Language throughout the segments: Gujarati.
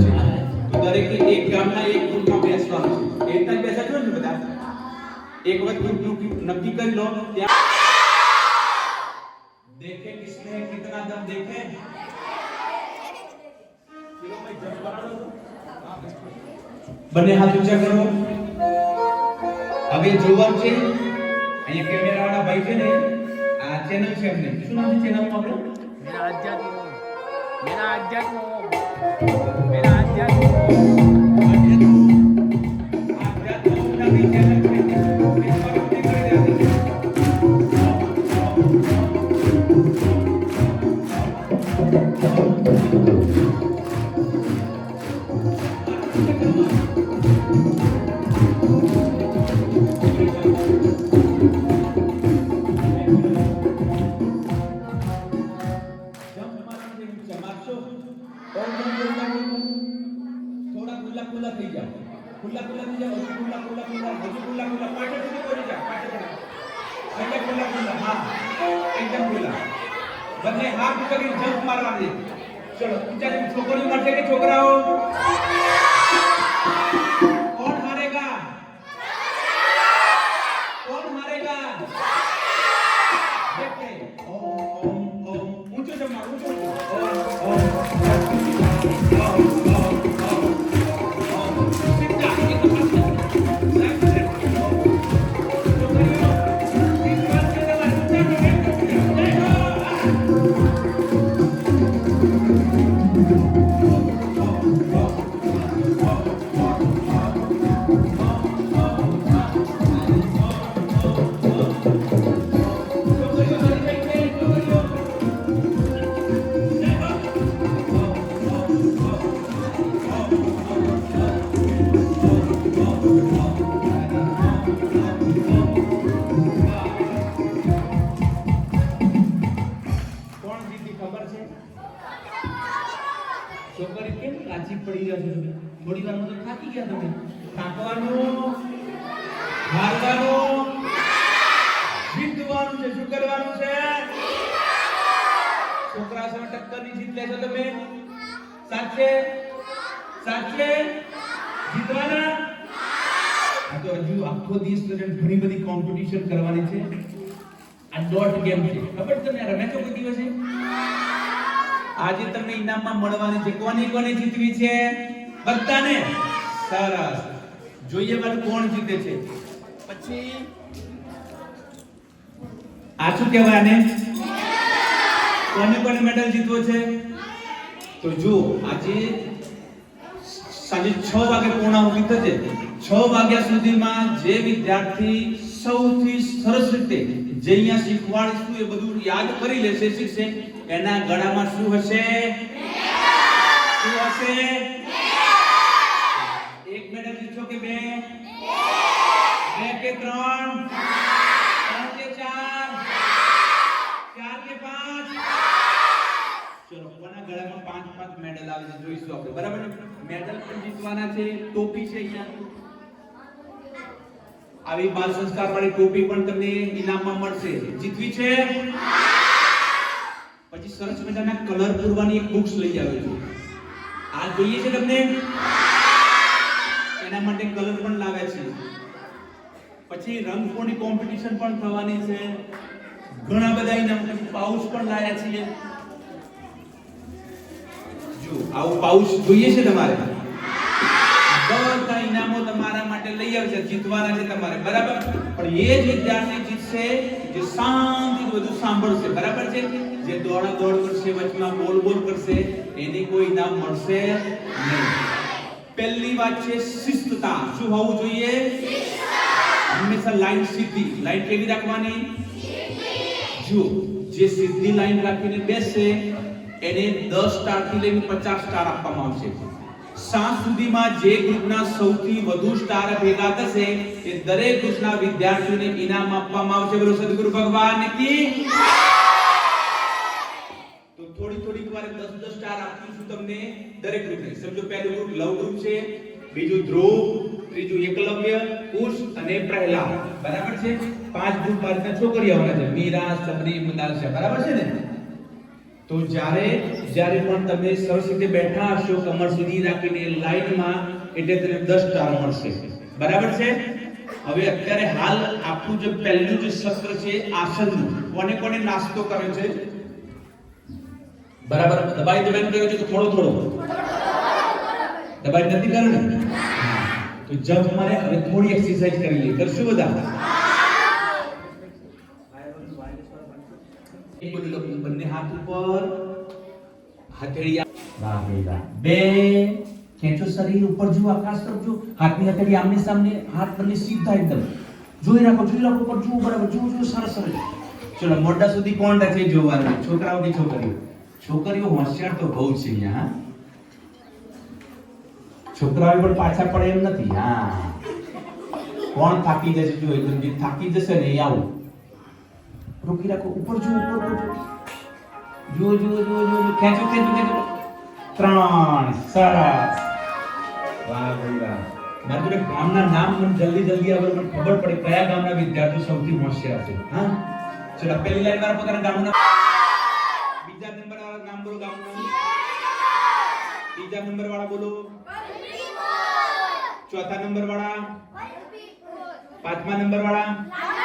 છે તો દરેકે એક ગામના એક ગ્રુપમાં બેસવાનું છે એ રીતના જ બેસા છો ને બધા એક વખત ગ્રુપ નક્કી કરી લો ત્યાં देखे किसने कितना दम देखे બંને હાથ ઊંચા કરો હવે જોવાનું છે અહીંયા કેમેરા વાળા ભાઈ છે ને આ ચેનલ છે એમને શું નામ છે ચેનલ નું આપણું मेरा अध्यात्म मेरा अध्यात्म Gracias. ચલો બીજા છોકરીઓ મળશે કે છોકરાઓ? સાચે? જીતવાના? તો હજુ આખો દિવસ દરમિયાન ઘણી બધી કોમ્પિટિશન કરવાની છે. આ ડોટ ગેમ છે. ખબર તમને? રમે છો કોઈ દિવસે? આજે તમને ઇનામમાં મળવાની છે. કોની કોને જીતવી છે? બધાને. સરસ. જોઈએ બાજુ કોણ જીતે છે. પછી, આ શું કહેવાય આને? કોને કોને મેડલ જીતવો છે? તો જો આજે સાંજે છ વાગે પૂર્ણાહુતિ થશે. છ વાગ્યા સુધીમાં જે વિદ્યાર્થી સૌથી સરસ રીતે જે અહીંયા શીખવાડીશું એ બધું યાદ કરી લેશે, શીખશે. એના ગળામાં શું હશે? શું હશે? એક મેડમ જીતશો કે બે? બે કે ત્રણ? ત્રણ કે ચાર? ચાર કે પાંચ? ચલો, કોના ગળામાં પાંચ પાંચ મેડલ આવે છે, જોઈશું આપણે. બરાબર? મેડલ પણ જીતવાના છે, ટોપી છે અહીંયા. આવી બાલ સંસ્કાર વાળી ટોપી પણ તમને ઇનામમાં મળશે. જીતવી છે? પછી સરસ મજાના કલર પૂરવાની એક બુક્સ લઈ આવે છે. આ જોઈએ છે તમને? એના માટે કલર પણ લાવ્યા છે. પછી રંગપૂર્ણી કોમ્પિટિશન પણ થવાની છે. ઘણા બધા ઇનામ પાઉચ પણ લાવ્યા છીએ. જો આવું પાઉચ જોઈએ છે તમારે? બધા ઇનામો તમારા માટે લઈ આવશે જીતવાના છે તમારે. બરાબર? પણ એ જ વિદ્યાર્થી જીતશે જે શાંતિથી બધું સાંભળશે. બરાબર છે? જે દોડા દોડ કરશે વચમાં બોલ બોલ કરશે એને કોઈ ઇનામ મળશે નહીં. પહેલી વાત છે શિસ્તતા. શું હોવું જોઈએ? હંમેશા લાઈન સીધી. લાઈન કેવી રાખવાની? જો જે સીધી લાઈન રાખીને બેસશે એને 10 સ્ટારથી લઈને 50 સ્ટાર આપવામાં આવશે. સાત સુધીમાં જે ગ્રુપના સૌથી વધુ સ્ટાર ભેગા થશે, એ દરેક ગ્રુપના વિદ્યાર્થીઓને ઇનામ આપવામાં આવશે. બોલો, સદગુરુ ભગવાન, કી? તો થોડી, થોડીક વારે 10 10 સ્ટાર આપીશું તમને દરેક ગ્રુપને. સમજો, પહેલું ગ્રુપ લવ ગ્રુપ છે, બીજું ધ્રુવ, ત્રીજું એકલવ્ય, કુશ અને પ્રહલાદ. બરાબર છે? પાંચ ગ્રુપ મારી છોકરીઓના છે. મીરા, સબરી છે બરાબર છે ને? તો જ્યારે જ્યારે પણ તમે સરસ રીતે બેઠા હશો, કમર સુધી રાખીને લાઈનમાં, એટલે તમને દસ સ્ટાર મળશે. બરાબર છે? હવે અત્યારે હાલ આપણું જે પહેલું જે સત્ર છે, આસનનું, કોને કોને નાસ્તો કર્યો છે? બરાબર. દબાઈ દબાઈ કર્યો છે કે થોડો થોડો. દબાઈ નથી કર્યો ને? તો જબ મારે હવે થોડી એક્સરસાઇઝ કરી લઈએ કરશું બધા એક બોલી લો બંને હાથ ઉપર બે ખેંચો શરીર ઉપર જુઓ, આકાશ તરફ જુઓ. હાથની હથેળી આમને સામને, હાથ બંને સીધા એકદમ. જોઈ રાખો જોઈ રાખો, ઉપર જુઓ, બરાબર, જુઓ જુઓ, સરસ સરસ. ચલો, મોઢા સુધી કોણ રાખે જોવાનું. છોકરાઓ કે છોકરીઓ? છોકરીઓ હોશિયાર તો બહુ છે અહીંયા છોકરાઓ પણ પાછા પડે એમ નથી, હા. કોણ થાકી જશે? જો એકદમ થાકી જશે ને એ આવું. રોકી રાખો ઉપર જુઓ ઉપર જુઓ જુઓ જુઓ જુઓ જુઓ ખેંચો ખેંચો ખેંચો. ત્રણ. સરસ. વાહ વાહ મારે જોડે ગામના નામ મને જલ્દી જલ્દી આવે મને ખબર પડે કયા ગામના વિદ્યાર્થીઓ સૌથી હોશિયાર છે. હા? ચલો પહેલી લાઈન મારા પોતાના ગામના બીજા નંબર વાળા નામ બોલો ગામનું બીજા નંબર વાળા બોલો. ચોથા નંબર વાળા. પાંચમા નંબર વાળા.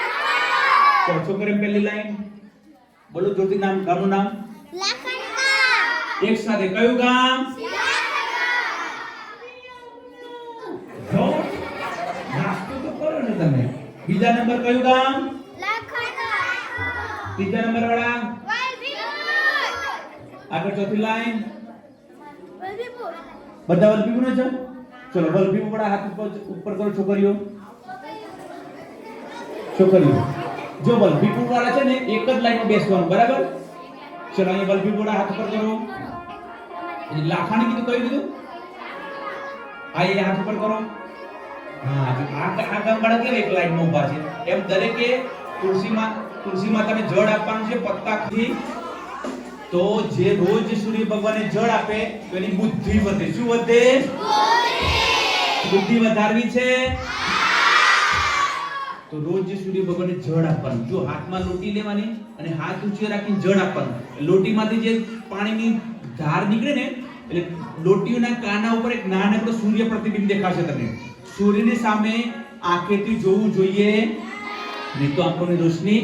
ચલો છોકરી પહેલી લાઈન. બોલો જોતી નામ, ગામનું નામ. એક સાથે કયું ગામ? કરો તમે. બીજા નંબર કયું ગામ? ત્રીજા નંબર વાળા આગળ ચોથી લાઈન. બધા વલભીપુર છે? ચલો વલભીપુર વાળા હાથ ઉપર કરો છોકરીઓ. છોકરીઓ. જો બલભીપુર વાળા છે ને એક જ લાઈન બેસવાનું બરાબર? ચલો અહીંયા બલભીપુર હાથ પર કરો. લાખાણી કીધું કયું કીધું? આ એ હાથ પર કરો. હા આ આ ગામ વાળા કેવા એક લાઈનમાં ઊભા છે? એમ દરેકે તુલસીમાં તુલસીમાં તમે જળ આપવાનું છે પત્તાથી. તો જે રોજ સૂર્ય ભગવાનને જળ આપે તો એની બુદ્ધિ વધે. શું વધે? બુદ્ધિ વધારવી છે? તો રોજ સૂર્ય ભગવાનને જળ આપવાનું, જો હાથમાં લોટી લેવાની અને હાથ ઊંચી રાખીને જળ આપવાનું. લોટીમાંથી જે પાણીની ધાર નીકળે ને, એટલે લોટીઓના કાના ઉપર એક નાનકડો સૂર્ય પ્રતિબિંબ દેખાશે તમને. સૂર્યની સામે આંખેથી જોવું જોઈએ. નહીં તો આંખોની રોશની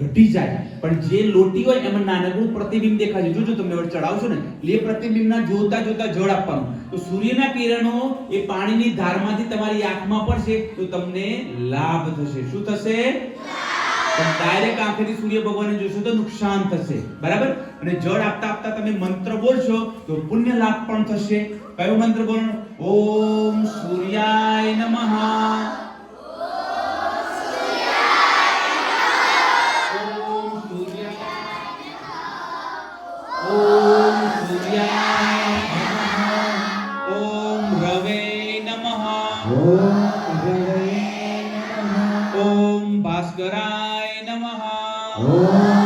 ઘટી જાય. પણ જે લોટી હોય એમાં નાનકડું પ્રતિબિંબ દેખાય જોજો તમે ચડાવશો ને એ પ્રતિબિંબના જોતા જોતા જળ આપવાનું. તો સૂર્યના કિરણો એ પાણીની ધારમાંથી તમારી આંખમાં પડશે, તો તમને લાભ થશે. શું થશે? પણ ડાયરેક્ટ આંખેથી સૂર્ય ભગવાનને જોશો તો નુકસાન થશે. બરાબર? અને જળ આપતા આપતા તમે મંત્ર બોલશો તો પુણ્ય લાભ પણ થશે. કયો મંત્ર બોલવાનો? ઓમ સૂર્યાય નમઃ. નમઃ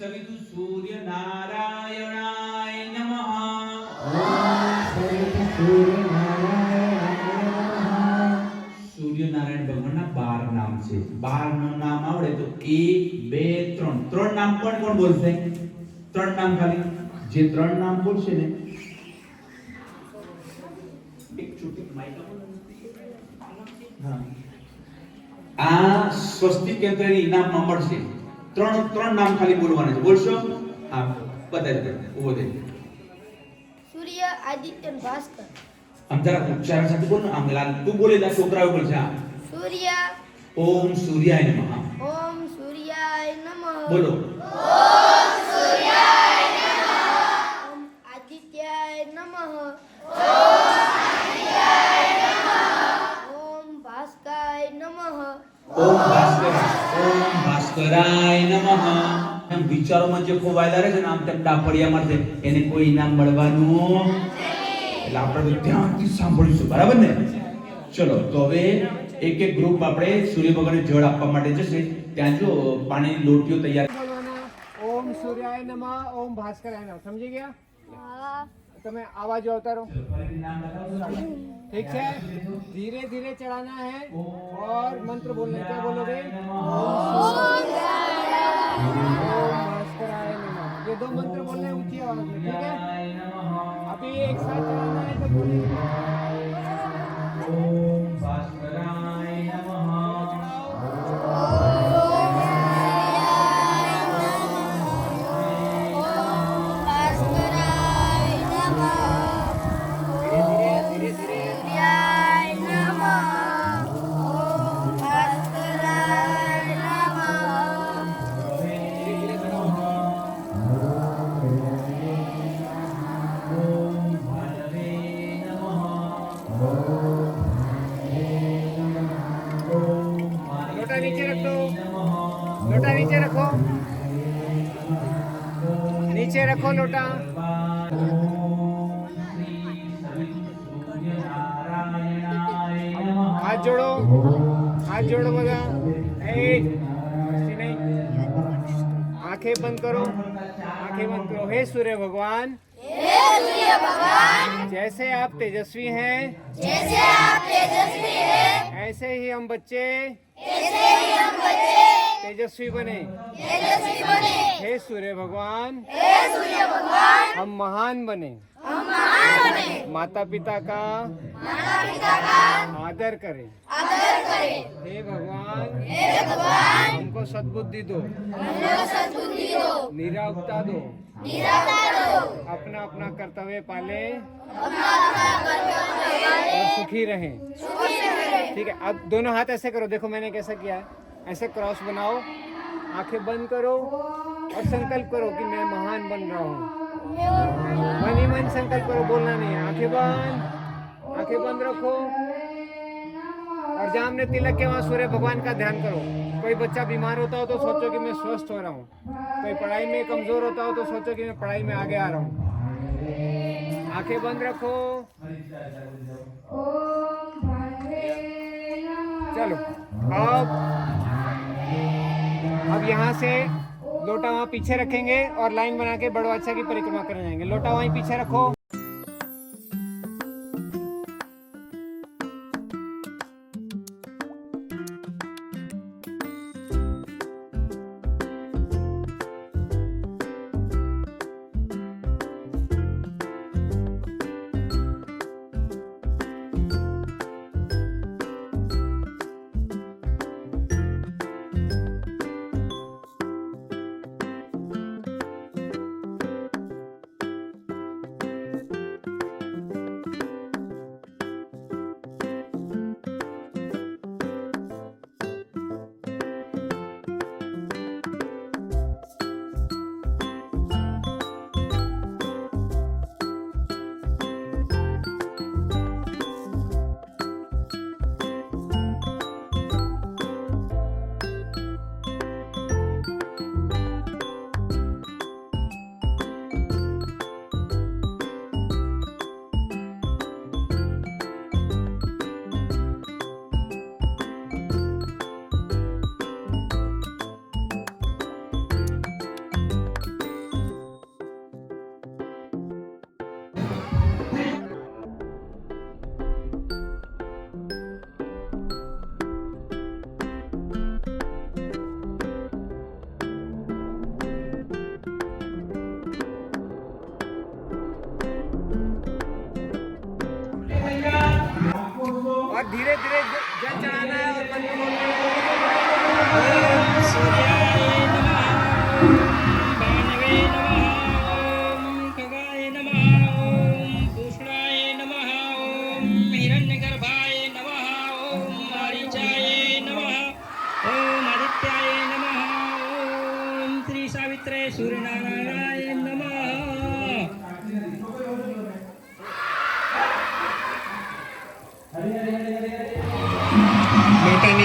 સવિતુ સૂર્ય નારાયણાય સૂર્યનારાયણ ભગવાનના બાર નામ છે. બારનું નામ આવડે તો એક, બે, ત્રણ. ત્રણ નામ કોણ કોણ બોલશે? ત્રણ નામ ખાલી. જે ત્રણ નામ બોલશે ને, એક માઈક. આ સ્વસ્તિક કેન્દ્રની ઇનામમાં મળશે. ત્રણ ત્રણ નામ ખાલી બોલવાના છે. બોલશો? હા બતાવી દે. ઊભો દે સૂર્ય આદિત્ય ભાસ્કર. આમ જરા ઉચ્ચારણ સાથે બોલ ને. આમ લાલ. તું બોલે જા છોકરાઓ બોલશે હા. સૂર્ય. ઓમ સૂર્યાય નમઃ. ઓમ સૂર્યાય નમઃ. બોલો. ઓમ આદિત્યાય નમઃ. ઓમ ભાસ્કરાય નમઃ. એમ વિચારોમાં જે ખોવાયેલા રહે છે ને આમ તેમ ડાપડિયામાં મળશે એને કોઈ ઇનામ મળવાનું એટલે આપણે ધ્યાનથી સાંભળીશું બરાબર ને? ચલો તો હવે એક એક ગ્રુપ આપણે સૂર્ય ભગવાનને જળ આપવા માટે જશે. ત્યાં જો પાણીની લોટીઓ તૈયાર ઓમ સૂર્યાય નમઃ ઓમ ભાસ્કરાય નમઃ. સમજી ગયા? હા. તમે आवाज़ अवतारो ठीक है धीरे धीरे चढ़ाना है और मंत्र बोलने क्या बोलोगे ये दो मंत्र बोलने ऊँची आवाज़ में ठीक है अभी एक साथ चढ़ाना है तो बोलेंगे लोटा हाथ जोड़ो। हाथ जोड़ो बगा आँखें बंद करो। आँखें बंद करो। हे सूर्य भगवान। सूर्य भगवान। जैसे आप तेजस्वी हैं जैसे आप तेजस्वी हैं ऐसे ही हम बच्चे। ऐसे ही हम बच्चे। तेजस्वी बने। तेजस्वी बने। हे सूर्य भगवान। हे सूर्य भगवान। हम महान बने। हम महान बने। माता पिता का माता पिता का आदर करें। आदर करें। हे भगवान। हे भगवान। हमको सद्बुद्धि दो। हमको सद्बुद्धि दो। निरावता दो। निराकार दो। अपना अपना कर्तव्य पाले। अपना अपना कर्तव्य और सुखी रहें। सुखी रहे। ठीक है अब दोनों हाथ ऐसे करो। देखो मैंने कैसा किया है। ऐसे क्रॉस बनाओ, आँखें बंद करो और संकल्प करो कि मैं महान बन रहा हूँ। मन ही मन संकल्प करो, बोलना नहीं है। आँखें बंद आँखें बंद रखो और जहाँ हमने तिलक के वहाँ सूर्य भगवान का ध्यान करो। कोई बच्चा बीमार होता हो तो सोचो कि मैं स्वस्थ हो रहा हूँ। कोई पढ़ाई में कमज़ोर होता हो तो सोचो कि मैं पढ़ाई में आगे आ रहा हूँ। आँखें बंद रखो। चलो, अब अब यहाँ से लोटा वहाँ पीछे रखेंगे और लाइन बना के बड़वाच्छा की परिक्रमा करने जाएंगे लोटा वहीं पीछे रखो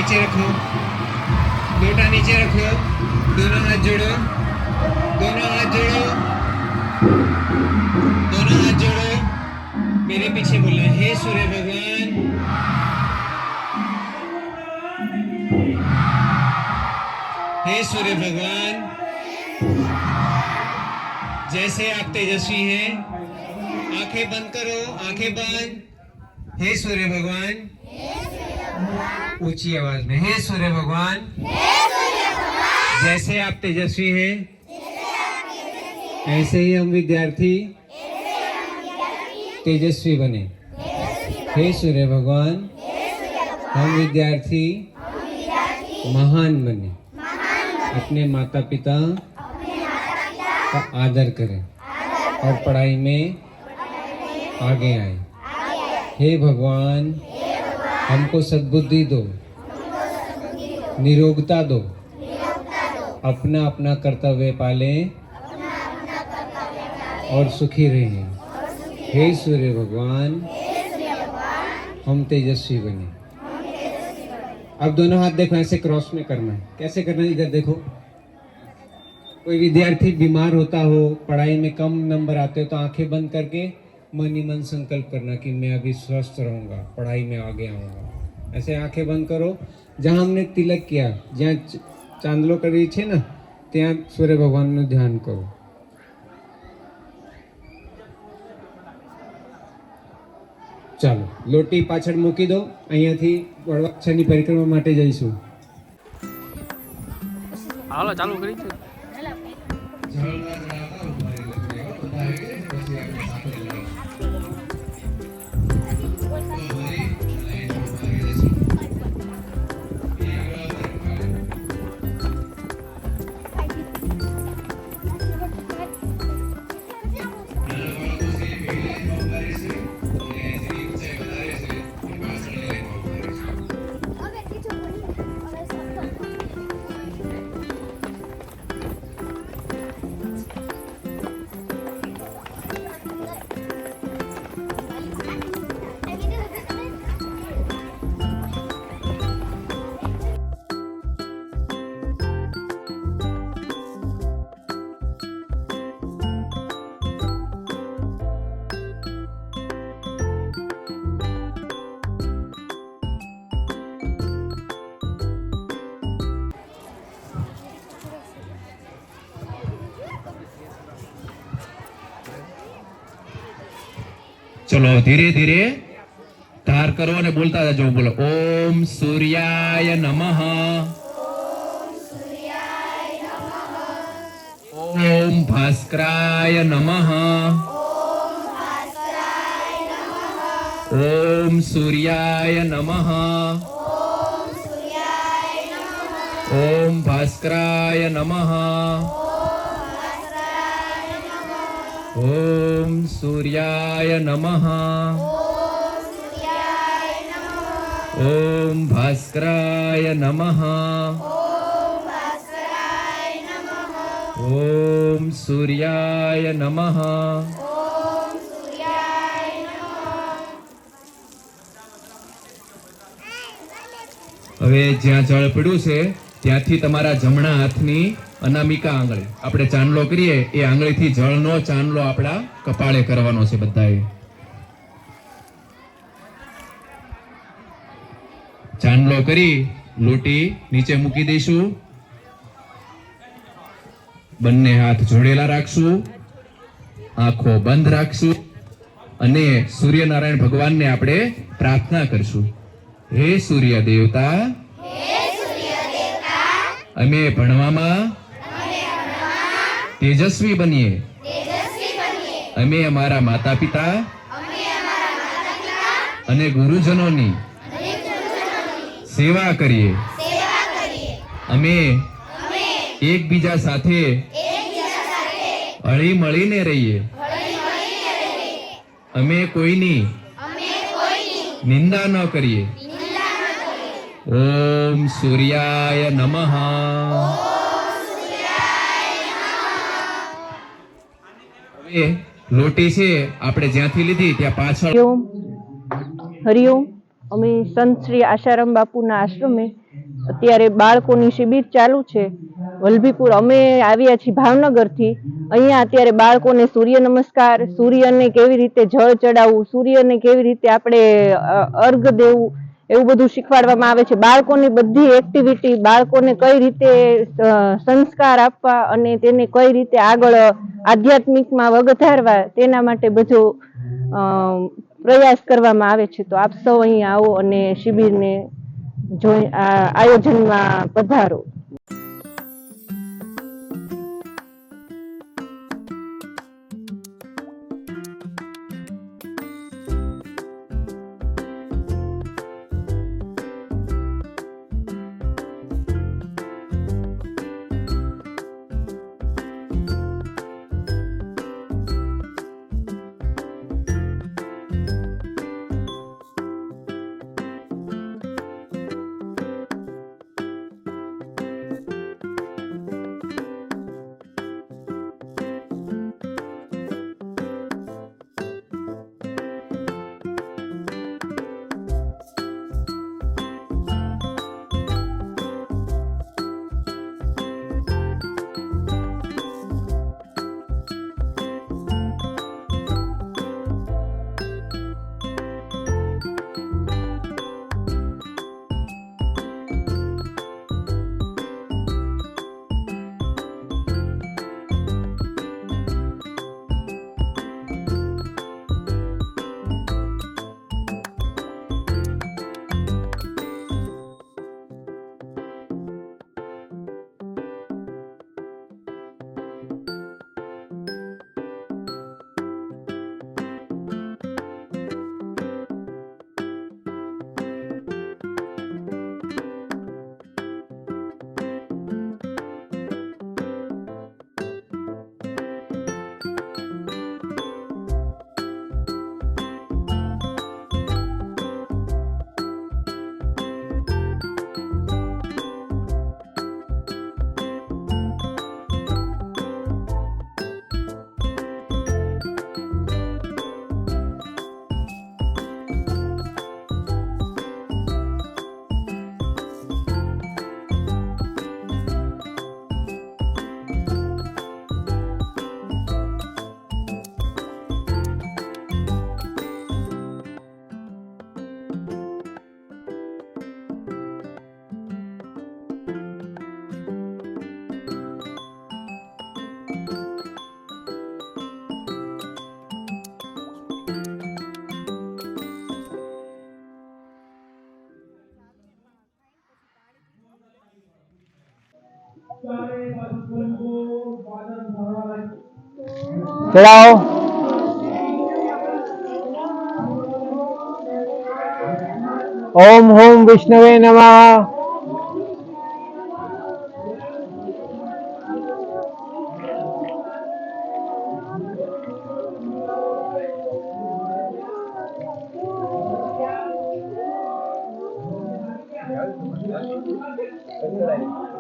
नीचे रखो। लोटा नीचे रखो। दोनों हाथ जोड़ो। दोनों हाथ जोड़ो। दोनों हाथ जोड़ो। मेरे पीछे बोलना हे सूर्य भगवान। हे सूर्य भगवान, जैसे आप तेजस्वी हैं, आँखें बंद करो, आँखें बंद। हे सूर्य भगवान ऊँची आवाज़ में। हे सूर्य भगवान। जैसे आप तेजस्वी हैं, ऐसे ही हम विद्यार्थी तेजस्वी बने। हे सूर्य भगवान, हम विद्यार्थी महान बने। अपने माता पिता का आदर करें और पढ़ाई में आगे आए। हे भगवान हमको सद्बुद्धि दो, निरोगता दो, अपना अपना कर्तव्य पालें और सुखी रहें। हे सूर्य भगवान, हम तेजस्वी बने। अब दोनों हाथ देखो, ऐसे क्रॉस में करना है। कैसे करना है? इधर देखो। कोई विद्यार्थी बीमार होता हो, पढ़ाई में कम नंबर आते हो तो आँखें बंद करके मन ही मन संकल्प करना कि मैं अभी स्वस्थ रहूंगा पढ़ाई में आगे आऊंगा ऐसे आंखें बंद करो जहां हमने तिलक किया જ્યાં ચ- ચાંદલો કરી છે ને ત્યાં સૂર્ય ભગવાનનું ધ્યાન કરો ચાલો લોટી પાછળ મૂકી દો અહીંયાથી વડવાક્ષરની પરિક્રમા માટે જઈશું હાલો ચાલુ કરી ચલો ધીરે ધીરે ધાર કરો અને બોલતા જજો બોલો, ઓમ સૂર્યાય નમઃ. ઓમ ભાસ્કરાય નમઃ. ઓમ સૂર્યાય નમઃ. ઓમ ભાસ્કરાય નમઃ. ઓમ સૂર્યાય નમઃ ઓમ ભાસ્કરાય નમઃ ઓમ સૂર્યાય નમઃ હવે જ્યાં જળ પડ્યું છે, ત્યાંથી તમારા જમણા હાથની અનામિકા આંગળી. આપણે ચાંદલો કરીએ. એ આંગળીથી જળનો ચાંદલો આપણા કપાળે કરવાનો છે બધાએ. ચાંદલો કરી લોટી નીચે મૂકી દઈશું. બંને હાથ જોડેલા રાખશું. આંખો બંધ રાખશું. અને સૂર્યનારાયણ ભગવાનને આપણે પ્રાર્થના કરશું. હે સૂર્ય દેવતા અમે ભણવામાં તેજસ્વી બનીએ. અમે અમારા માતા પિતા અને ગુરુજનોની સેવા કરીએ. અમે એકબીજા સાથે હળી મળીને રહીએ. અમે કોઈની નિંદા ન કરીએ. ઓમ સૂર્યાય નમઃ. હવે લોટી છે, આપણે જ્યાંથી લીધી ત્યાં પાછળ હરિઓમ અમે સંત શ્રી આશારામ બાપુના આશ્રમે અત્યારે બાળકોની શિબિર ચાલુ છે. વલભીપુર અમે આવ્યા છીએ ભાવનગરથી. અહીંયા અત્યારે બાળકોને સૂર્ય નમસ્કાર, સૂર્યને કેવી રીતે જળ ચડાવવું, સૂર્યને કેવી રીતે આપણે અર્ઘ દેવું એવું બધું શીખવાડવામાં આવે છે. બાળકોની બધી એક્ટિવિટી બાળકોને કઈ રીતે સંસ્કાર આપવા અને તેને કઈ રીતે આગળ આધ્યાત્મિકમાં વગધારવા તેના માટે બધો પ્રયાસ કરવામાં આવે છે. તો આપ સૌ અહીં આવો અને શિબિરને જોઈ આયોજનમાં પધારો. फिर आओ ओम होम विष्णुवे नमः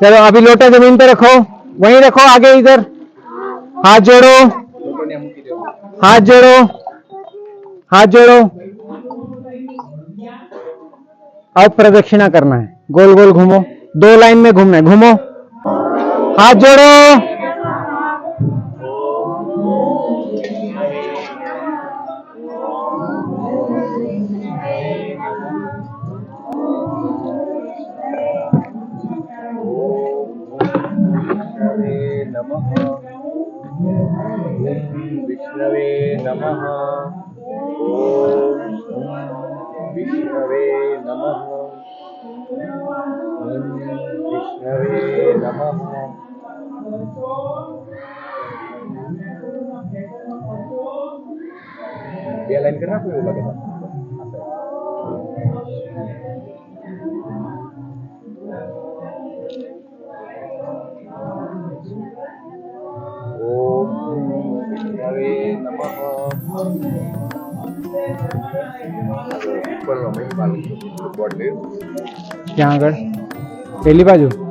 चलो, अभी लोटा ज़मीन पे रखो, वहीं रखो, आगे इधर। हाथ जोड़ो। हाथ जोड़ो। हाथ जोड़ो। अब प्रदक्षिणा करना है। गोल गोल घूमो। दो लाइन में घूमना है। घूमो। हाथ जोड़ो। विष्णवे नमः विष्णवे नमः विष्णवे नमः Dia lain kenapa ya Pak? ત્યાં આગળ? બાજુ?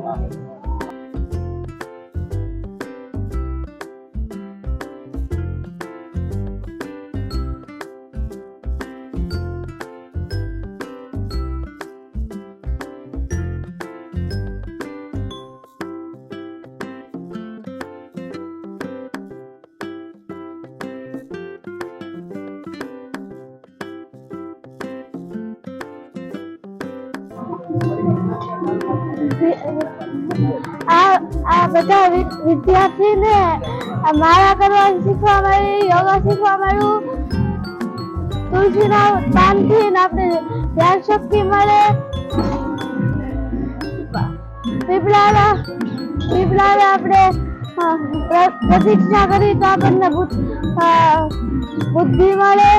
બધા વિદ્યાર્થીને માળા કરવા શીખવા મળ્યું, યોગા શીખવા મળ્યું. તુલસીના પાનથી આપણે ધ્યાન શક્તિ મળે. પીપળાના, પીપળાને આપણે પ્રતિક્ષા કરી તો આપણને બુદ્ધિ મળે.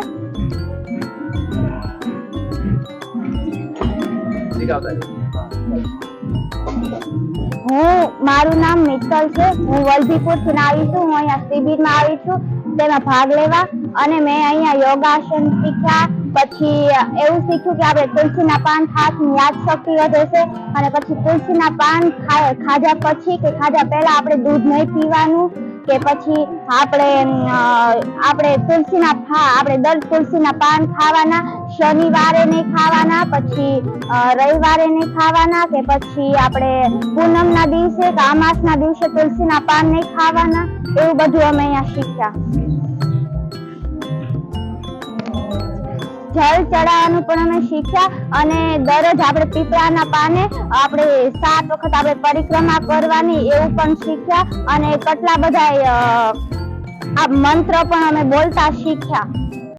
હું, મારું નામ મિત્તલ છે. હું વલભીપુરથી આવી છું. હું અહીંયા શિબિરમાં આવી છું. તેમાં ભાગ લેવા અને મેં અહીંયા યોગાસન શીખ્યા. પછી એવું શીખ્યું કે આપણે તુલસીના પાન ખાવાથી યાદ શક્તિ વધે છે અને પછી તુલસીના પાન ખાધા પછી કે ખાધા પહેલા આપણે દૂધ નહીં પીવાનું કે પછી આપણે આપણે તુલસીના આપણે દર તુલસીના પાન ખાવાના શનિવારે નહીં ખાવાના, પછી રવિવારે નહીં ખાવાના કે પછી આપણે પૂનમના દિવસે કે અમાસના દિવસે તુલસીના પાન નહીં ખાવાના? એવું બધું અમે અહીંયા શીખ્યા. જળ ચડાવવાનું પણ અમે શીખ્યા અને દરરોજ આપણે પીપળાના પાને આપણે સાત વખત આપણે પરિક્રમા કરવાની એવું પણ શીખ્યા અને કેટલા બધા આ મંત્ર પણ અમે બોલતા શીખ્યા.